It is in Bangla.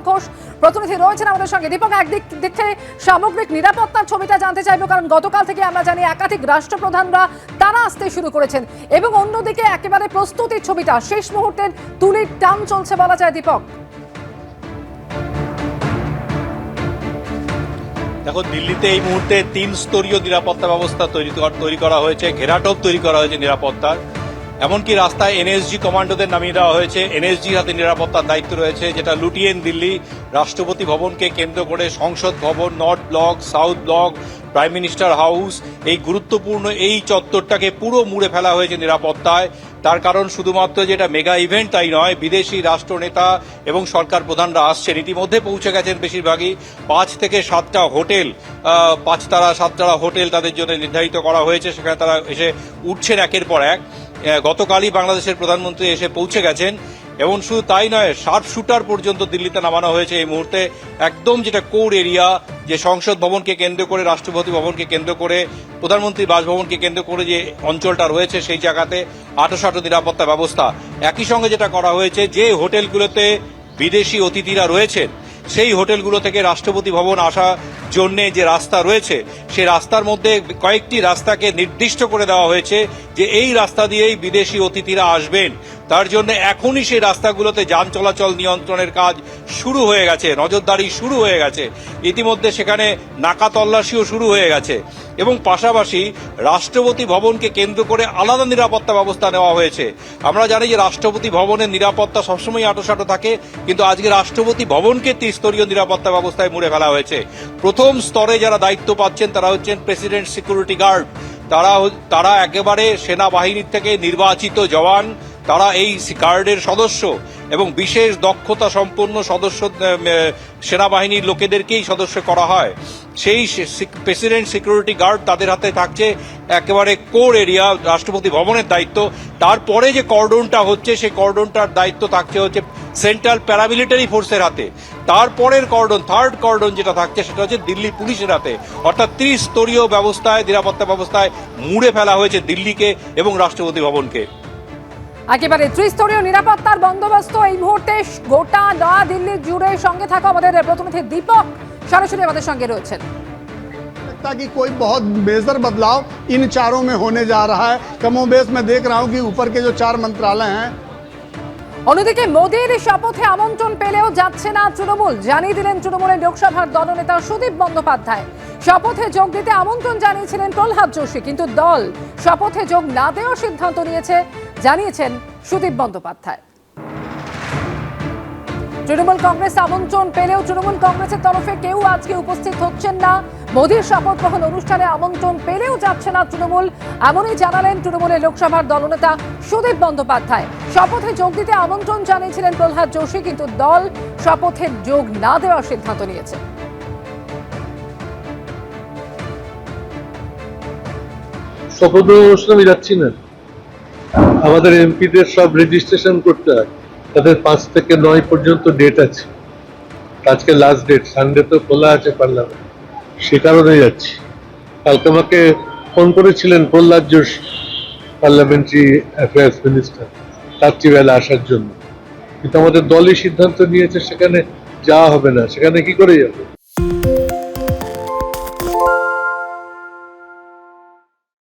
দীপক ঘোষ। প্রতিনিধি রয়েছেন আমাদের সঙ্গে। দীপক, একদিক দিক থেকে সামগ্রিক নিরাপত্তার ছবিটা জানতে চাইব, কারণ গতকাল থেকে আমরা জানি একাধিক রাষ্ট্রপ্রধানরা তারা আসতে শুরু করেছেন। এবং অন্যদিকে একেবারে প্রস্তুতির ছবিটা শেষ মুহূর্তের তুলির টান চলছে বলা যায়, দীপক। দেখো, দিল্লিতে এই মুহূর্তে তিন স্তরীয় নিরাপত্তা ব্যবস্থা তৈরি তৈরি করা হয়েছে, ঘেরাটোপ তৈরি করা হয়েছে নিরাপত্তার। এমনকি রাস্তায় এনএসজি কমান্ডোদের নামিয়ে দেওয়া হয়েছে। এনএসজির হাতে নিরাপত্তার দায়িত্ব রয়েছে, যেটা লুটিয়েন দিল্লি রাষ্ট্রপতি ভবনকে কেন্দ্র করে সংসদ ভবন, north block, south block, prime minister house, এই গুরুত্বপূর্ণ এই চত্বরটাকে পুরো মুড়ে ফেলা হয়েছে নিরাপত্তায়। তার কারণ শুধুমাত্র যেটা মেগা ইভেন্ট তাই নয়, বিদেশি রাষ্ট্রনেতা এবং সরকার প্রধানরা আসছেন। ইতিমধ্যে পৌঁছে গেছেন বেশিরভাগই পাঁচ থেকে সাতটা হোটেল পাঁচতারা সাততারা হোটেল তাদের জন্য নির্ধারিত করা হয়েছে। সেখানে তারা এসে উঠছেন একের পর এক। গতকালই বাংলাদেশের প্রধানমন্ত্রী এসে পৌঁছে গেছেন। এবং শুধু তাই নয় শার্প শুটার পর্যন্ত দিল্লিতে নামানো হয়েছে এই মুহূর্তে। একদম যেটা কোর এরিয়া, যে সংসদ ভবনকে কেন্দ্র করে, রাষ্ট্রপতি ভবনকে কেন্দ্র করে, প্রধানমন্ত্রী বাসভবনকে কেন্দ্র করে যে অঞ্চলটা রয়েছে সেই জায়গাতে আটোসাটো নিরাপত্তা ব্যবস্থা। একই সঙ্গে যেটা করা হয়েছে, যে হোটেলগুলোতে বিদেশি অতিথিরা রয়েছেন সেই হোটেলগুলো থেকে রাষ্ট্রপতি ভবন আসা জন্যে যে রাস্তা রয়েছে সেই রাস্তার মধ্যে কয়েকটি রাস্তাকে নির্দিষ্ট করে দেওয়া হয়েছে যে এই রাস্তা দিয়েই বিদেশি অতিথিরা আসবেন। তার জন্য এখনই সেই রাস্তাগুলোতে যান চলাচল নিয়ন্ত্রণের কাজ শুরু হয়ে গেছে, নজরদারি শুরু হয়ে গেছে। ইতিমধ্যে সেখানে নাকা তল্লাশিও শুরু হয়ে গেছে এবং পাশাপাশি রাষ্ট্রপতি ভবনকে কেন্দ্র করে আলাদা নিরাপত্তা ব্যবস্থা নেওয়া হয়েছে। আমরা জানি যে রাষ্ট্রপতি ভবনের নিরাপত্তা সবসময় আটোসাটো থাকে, কিন্তু আজকে রাষ্ট্রপতি ভবনকে ত্রিস্তরীয় নিরাপত্তা ব্যবস্থায় মুড়ে ফেলা হয়েছে। প্রথম স্তরে যারা দায়িত্ব পাচ্ছেন তারা হচ্ছেন প্রেসিডেন্ট সিকিউরিটি গার্ড। তারা তারা একেবারে সেনাবাহিনীর থেকে নির্বাচিত জওয়ান তারা এই গার্ডের সদস্য এবং বিশেষ দক্ষতা সম্পন্ন সদস্য সেনাবাহিনীর লোকেদেরকেই সদস্য করা হয়। সেই প্রেসিডেন্ট সিকিউরিটি গার্ড তাদের হাতে থাকছে একেবারে কোর এরিয়া, রাষ্ট্রপতি ভবনের দায়িত্ব। তারপরে যে কর্ডনটা হচ্ছে, সেই কর্ডনটার দায়িত্ব থাকছে হচ্ছে সেন্ট্রাল প্যারামিলিটারি ফোর্সের হাতে। তারপরের কর্ডন, থার্ড কর্ডন যেটা থাকছে, সেটা হচ্ছে দিল্লি পুলিশের হাতে। অর্থাৎ ত্রিস্তরীয় ব্যবস্থায়, নিরাপত্তা ব্যবস্থায় মুড়ে ফেলা হয়েছে দিল্লিকে এবং রাষ্ট্রপতি ভবনকে। একেবারে ত্রিস্তরীয় নিরাপত্তার বন্দোবস্ত এই মুহূর্তে গোটা নয়া দিল্লি জুড়ে সঙ্গে থাকা আমাদের প্রতিনিধি দীপক সরাসরি আমাদের সঙ্গে রয়েছেন लगता कि कोई बहुत मेजर बदलाव इन चारों में होने जा रहा है कमोबेश मैं देख रहा हूं कि ऊपर के जो चार मंत्रालय हैं অন্যদিকে মোদীর শপথে আমন্ত্রণ পেলেও যাচ্ছে না তৃণমূল জানিয়ে দিলেন তৃণমূলের লোকসভার দলনেতা সুদীপ বন্দ্যোপাধ্যায় শপথে যোগ দিতে আমন্ত্রণ জানিয়েছিলেন প্রহ্লাদ যোশী, কিন্তু দল শপথে যোগ না দেওয়ার সিদ্ধান্ত নিয়েছে, জানিয়েছেন সুদীপ বন্দ্যোপাধ্যায়। তৃণমূল কংগ্রেস আমন্ত্রণ পেলেও তৃণমূল কংগ্রেসের তরফে কেউ আজকে উপস্থিত হচ্ছেন না। মোদীর শপথ গ্রহণ অনুষ্ঠানে আমন্ত্রণ পেলেও যাচ্ছে না তৃণমূল। এমনই জানালেন তৃণমূলের লোকসভার দলনেতা সুদীপ বন্দ্যোপাধ্যায়। শপথে যোগ দিতে আমন্ত্রণ জানিয়েছিলেন প্রহ্লাদ যোশী, কিন্তু দল শপথে যোগ না দেওয়ার সিদ্ধান্ত নিয়েছে। শপথ আমি যাচ্ছি না। আমাদের এমপিদের সব রেজিস্ট্রেশন করতে হয়। তাদের পাঁচ থেকে নয় পর্যন্ত ডেট আছে। আজকে লাস্ট ডেট সানডে তো খোলা আছে পার্লামেন্ট সে কারণে যাচ্ছি। কালকে আমাকে ফোন করেছিলেন Prahlad Joshi parliamentary affairs minister রাত্রিবেলা আসার জন্য। কিন্তু আমাদের দলই সিদ্ধান্ত নিয়েছে সেখানে যাওয়া হবে না। সেখানে কি করে যাবে?